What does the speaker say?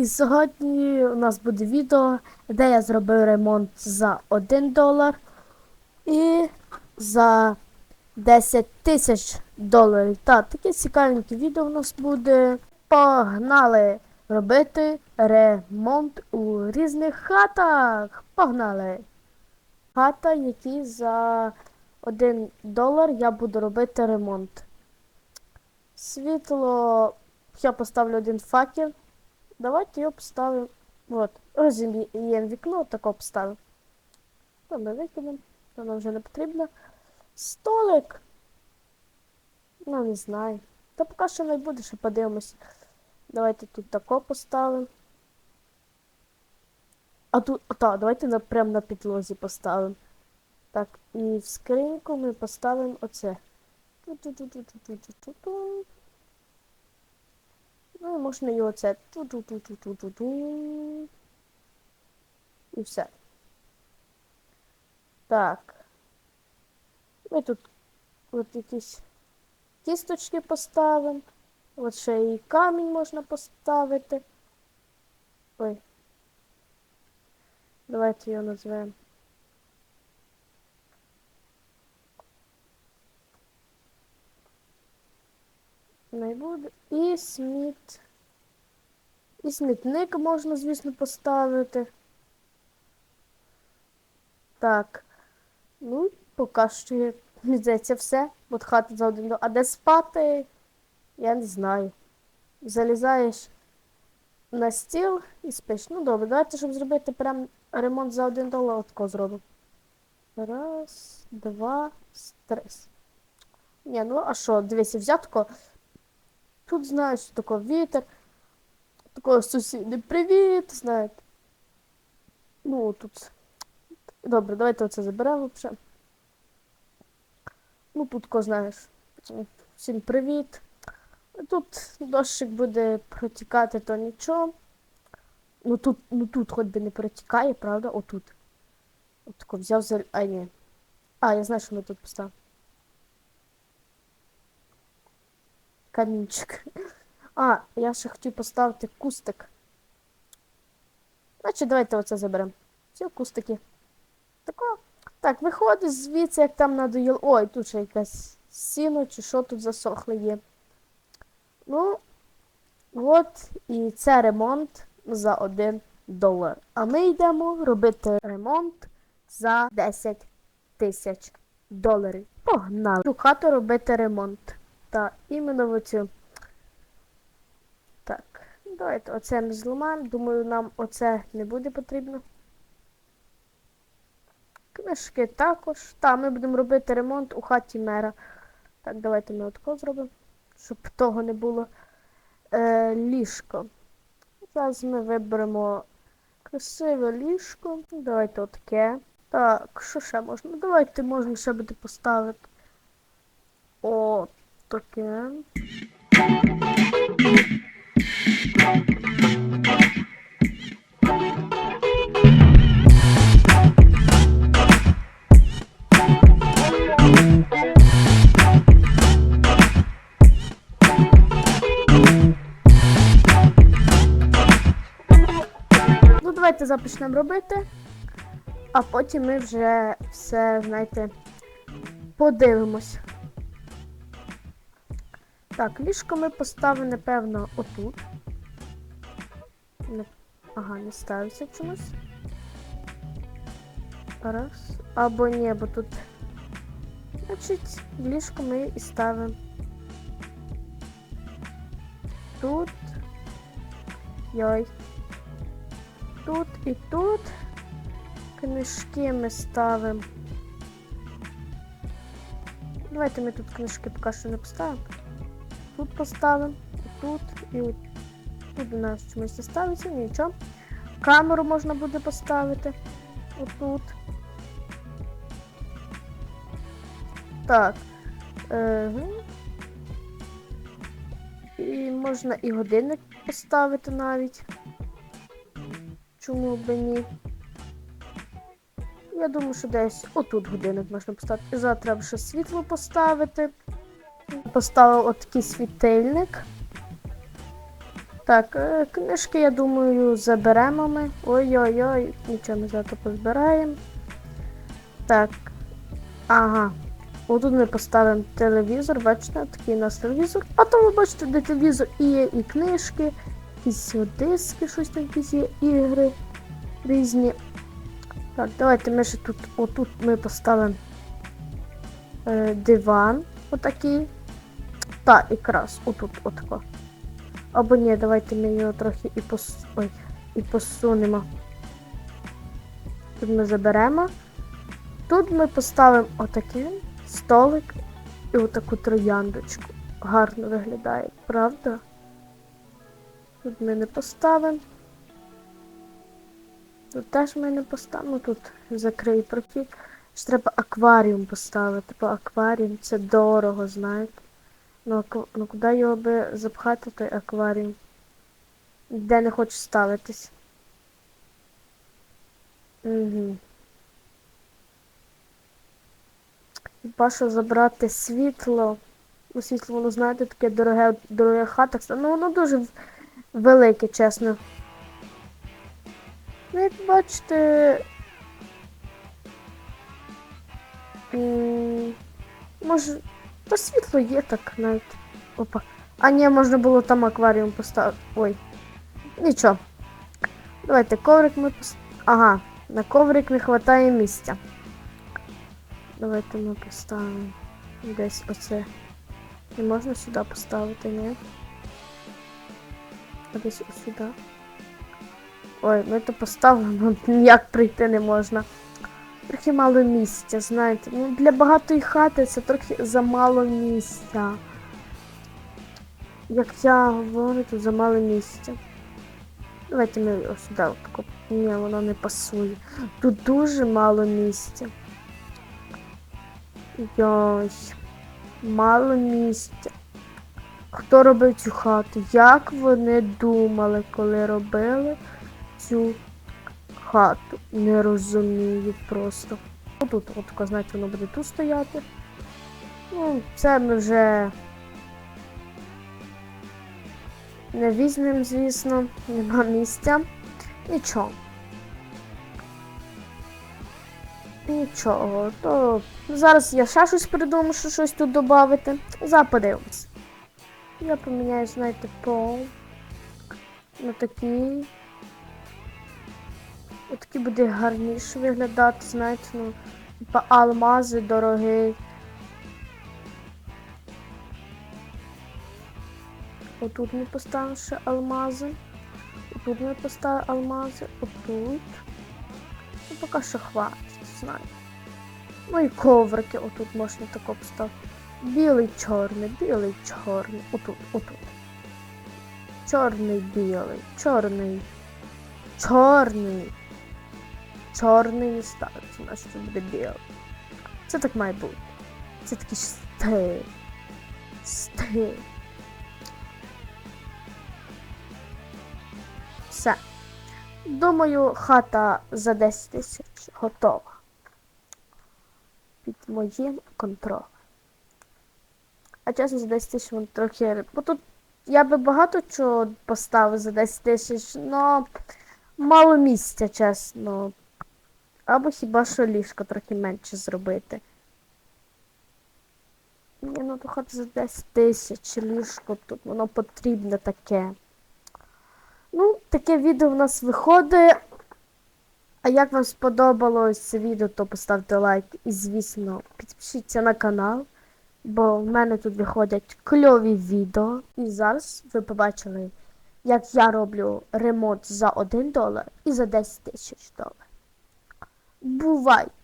І сьогодні у нас буде відео, де я зробив ремонт за 1 долар і за 10 тисяч доларів. Так, таке цікавеньке відео у нас буде. Погнали робити ремонт у різних хатах. Погнали! Хата, які за 1 долар я буду робити ремонт. Світло. Я поставлю один факел. Давайте його поставимо. От. Розім'ємо вікно, тако поставимо. Добре, викинемо. Воно вже не потрібно. Столик. Ну, не знаю. Та поки що не буде, ще подивимось. Давайте тут тако поставимо. А тут, так, давайте на, прямо на підлозі поставимо. Так, і в скриньку ми поставимо оце. Ту-ту-ту-ту-ту-ту-ту-ту. Ну, можна і оце. Ту-ту-ту-ту-ту-ту-ту. І все. Так. Ми тут от якісь кісточки поставимо. От ще і камінь можна поставити. Ой. Давайте його назвемо. Не. І сміт. І смітник можна, звісно, поставити. Так. Ну, поки що. Здається, все. От хата за один. А де спати? Я не знаю. Залізаєш на стіл і спиш. Ну добре, давайте, щоб зробити прям ремонт за один долар, отко зробимо. Раз, два, три. Ні, ну а що, дивися, взятко. Тут знаєш, що таке вітер. Такого сусіди привіт, знаєте. Ну, тут. Добре, давайте оце заберемо вже. Ну, тут, ко, знаєш. Всім привіт. Тут дощик буде протікати, то нічого. Ну тут, ну тут хоч би не протікає, правда? Отут. От тако взяв за. А, ні. А, я знаю, що ми тут поставимо. Камінчик. А, я ще хотів поставити кустик. Значить, давайте оце заберемо. Ці кустики. Тако. Так, виходить звідси, як там надоїло. Ой, тут ще якась сіно чи що тут засохле є. Ну, от і це ремонт за 1 долар. А ми йдемо робити ремонт за 10 тисяч доларів. Погнали! Цю хату робити ремонт. В оцю. Так, давайте оце ми зламаємо. Думаю, нам оце не буде потрібно. Книжки також. Так, ми будемо робити ремонт у хаті мера. Так, давайте ми отко зробимо, щоб того не було. Е, ліжко. Зараз ми виберемо красиве ліжко. Давайте отаке. Так, що ще можна? Давайте можна ще буде поставити. О, таке. Ну, давайте започнемо робити, а потім ми вже все, знаєте, подивимось. Так, ліжко ми поставимо, напевно, отут. Ага, не ставиться чомусь. Раз. Або ні, бо тут. Значить, ліжко ми і ставимо. Тут. Йой. Тут і тут. Книжки ми ставимо. Давайте ми тут книжки поки що не поставимо. Тут поставимо, тут і от. Тут у нас чомусь ставиться, нічого. Камеру можна буде поставити. Отут. Так. Угу. І можна і годинник поставити навіть. Чому б ні? Я думаю, що десь отут годинник можна поставити. Зараз треба ще світло поставити. Поставив отакий світильник. Так, е, книжки, я думаю, заберемо ми. Ой-ой-ой, нічого ми завтра позбираємо. Так. Ага. Отут ми поставимо телевізор, бачите, такий у нас телевізор. А то ви бачите, де телевізор і є і книжки, якісь диски, щось там якісь є ігри різні. Так, давайте ми ще тут, отут ми поставимо е, диван отакий. Та, якраз отут отако. Або ні, давайте ми його трохи і пос... Ой, і посунемо. Тут ми заберемо. Тут ми поставимо отакий столик і отаку трояндочку. Гарно виглядає, правда? Тут ми не поставимо. Тут теж ми не поставимо. Тут закрий прохід. Треба акваріум поставити, бо акваріум це дорого, знаєте. Ну, ну куди його би запхати той акваріум? Де не хоче ставитись. Угу. Хіба що забрати світло. Ну, світло, воно, знаєте, таке дороге, дороге хата. Ну, воно дуже велике, чесно. Ну, як бачите. Може. Та світло є так навіть. Опа. А ні, можна було там акваріум поставити. Ой. Нічого. Давайте коврик ми пос... Ага, на коврик не вистачає місця. Давайте ми поставимо десь оце. Не можна сюди поставити, ні? А десь ось сюди. Ой, ми то поставимо, ніяк прийти не можна. Трохи мало місця, знаєте. Ну, для багатої хати це трохи замало місця. Як я говорю, тут замало місця. Давайте ми ось сюди. Отако. Ні, воно не пасує. Тут дуже мало місця. Йой. Мало місця. Хто робив цю хату? Як вони думали, коли робили цю хату? Не розумію просто. Отут, от, знаєте, воно буде тут стояти. Ну, це ми вже не візьмемо, звісно, нема місця. Нічого. Нічого, то зараз я ще щось придумаю, що щось тут додати. Заподивимось. Я поміняю, знаєте, пол на такий. Отакий буде гарніше виглядати, знаєте, ну, типа алмази дорогий. Отут ми поставимо ще алмази. Отут ми поставимо алмази. Отут. Ну, поки що хватить, знаю. Ну і коврики отут можна тако поставити. Білий, чорний, білий, чорний. Отут, отут. Чорний, білий, чорний. Чорний. Чорний не ставиться, значить це буде білий. Це так має бути. Це такий стиль. Стиль. Все. Думаю, хата за 10 тисяч готова. Під моїм контролем. А чесно, за 10 тисяч воно трохи. Бо тут я би багато чого поставив за 10 тисяч, але мало місця, чесно. Або хіба що ліжко трохи менше зробити. Ні, ну то хоч за 10 тисяч ліжко тут воно потрібне таке. Ну, таке відео в нас виходить. А як вам сподобалось це відео, то поставте лайк і, звісно, підпишіться на канал, бо в мене тут виходять кльові відео. І зараз ви побачили, як я роблю ремонт за 1 долар і за 10 тисяч доларів. Бувайте!